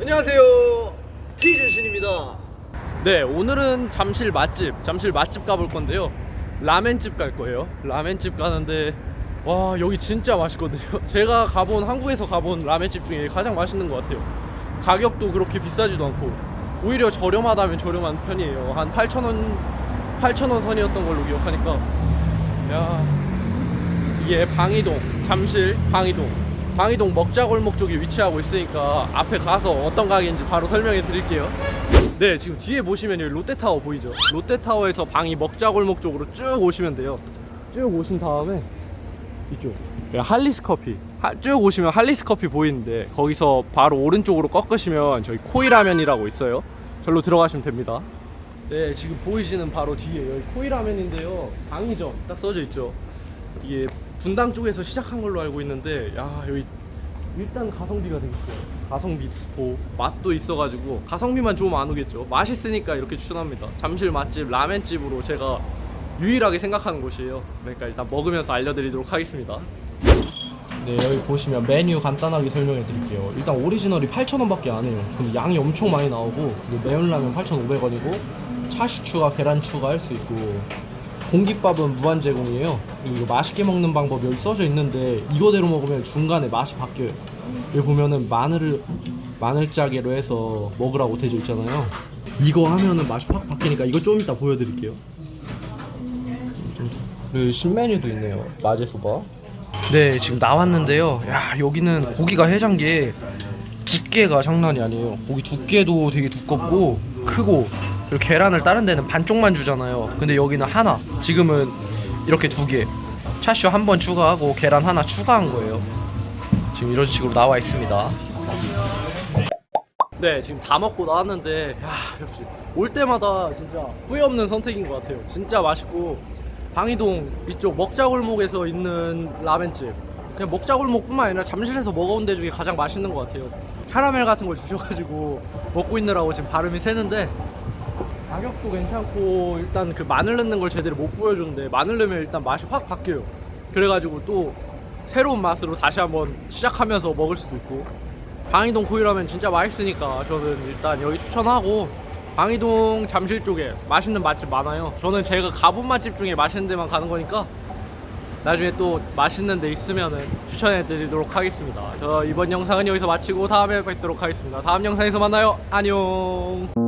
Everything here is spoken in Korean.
안녕하세요. 티전신입니다. 네 오늘은 잠실 맛집 잠실 맛집 가볼 건데요. 라멘집 갈 거예요. 라멘집 가는데 와 여기 진짜 맛있거든요. 제가 가본 한국에서 가본 라멘집 중에 가장 맛있는 것 같아요. 가격도 그렇게 비싸지도 않고 오히려 저렴하다면 저렴한 편이에요. 한 8,000원 8,000원 선이었던 걸로 기억하니까. 야 이게 방이동 잠실 방이동 방이동 먹자골목 쪽에 위치하고 있으니까 앞에 가서 어떤 가게인지 바로 설명해 드릴게요. 네 지금 뒤에 보시면 여기 롯데타워 보이죠? 롯데타워에서 방이 먹자골목 쪽으로 쭉 오시면 돼요. 쭉 오신 다음에 이쪽. 여기 할리스 커피. 하- 쭉 오시면 할리스 커피 보이는데 거기서 바로 오른쪽으로 꺾으시면 저희 코이라면이라고 있어요. 절로 들어가시면 됩니다. 네 지금 보이시는 바로 뒤에 여기 코이라면인데요. 방이점 딱 써져 있죠 이게 분당 쪽에서 시작한 걸로 알고 있는데 야 여기 일단 가성비가 되게 좋아요 가성비 좋고 맛도 있어가지고 가성비만 좋으면 안 오겠죠. 맛있으니까 이렇게 추천합니다. 잠실 맛집 라멘집으로 제가 유일하게 생각하는 곳이에요. 그러니까 일단 먹으면서 알려드리도록 하겠습니다. 네 여기 보시면 메뉴 간단하게 설명해 드릴게요. 일단 오리지널이 8,000원밖에 안 해요. 근데 양이 엄청 많이 나오고 매운 라면 8,500원이고 차슈 추가 계란 추가할 수 있고 공깃밥은 무한 제공이에요. 그리고 이거 맛있게 먹는 방법 여기 써져 있는데 이거대로 먹으면 중간에 맛이 바뀌어요. 여기 보면은 마늘을 마늘짜개로 해서 먹으라고 되어 있잖아요. 이거 하면은 맛이 확 바뀌니까 이거 좀 이따 보여드릴게요. 그리고 신메뉴도 있네요. 마제소바. 네 지금 나왔는데요. 야 여기는 고기가 해장게 두께가 장난이 아니에요. 고기 두께도 되게 두껍고 크고 그리고 계란을 다른 데는 반쪽만 주잖아요. 근데 여기는 하나. 지금은 이렇게 두 개. 차슈 한 번 추가하고 계란 하나 추가한 거예요. 지금 이런 식으로 나와 있습니다. 네 지금 다 먹고 나왔는데 야 역시 올 때마다 진짜 후회 없는 선택인 것 같아요. 진짜 맛있고. 방이동 이쪽 먹자골목에서 있는 라멘집. 그냥 먹자골목뿐만 아니라 잠실에서 먹어온 데 중에 가장 맛있는 것 같아요. 카라멜 같은 걸 주셔가지고 먹고 있느라고 지금 발음이 새는데 가격도 괜찮고 일단 그 마늘 넣는 걸 제대로 못 보여줬는데 마늘 넣으면 일단 맛이 확 바뀌어요. 그래가지고 또 새로운 맛으로 다시 한번 시작하면서 먹을 수도 있고. 방이동 코이라면 진짜 맛있으니까 저는 일단 여기 추천하고 방이동 잠실 쪽에 맛있는 맛집 많아요. 저는 제가 가본 맛집 중에 맛있는 데만 가는 거니까 나중에 또 맛있는 데 있으면은 추천해 드리도록 하겠습니다. 저 이번 영상은 여기서 마치고 다음에 뵙도록 하겠습니다. 다음 영상에서 만나요. 안녕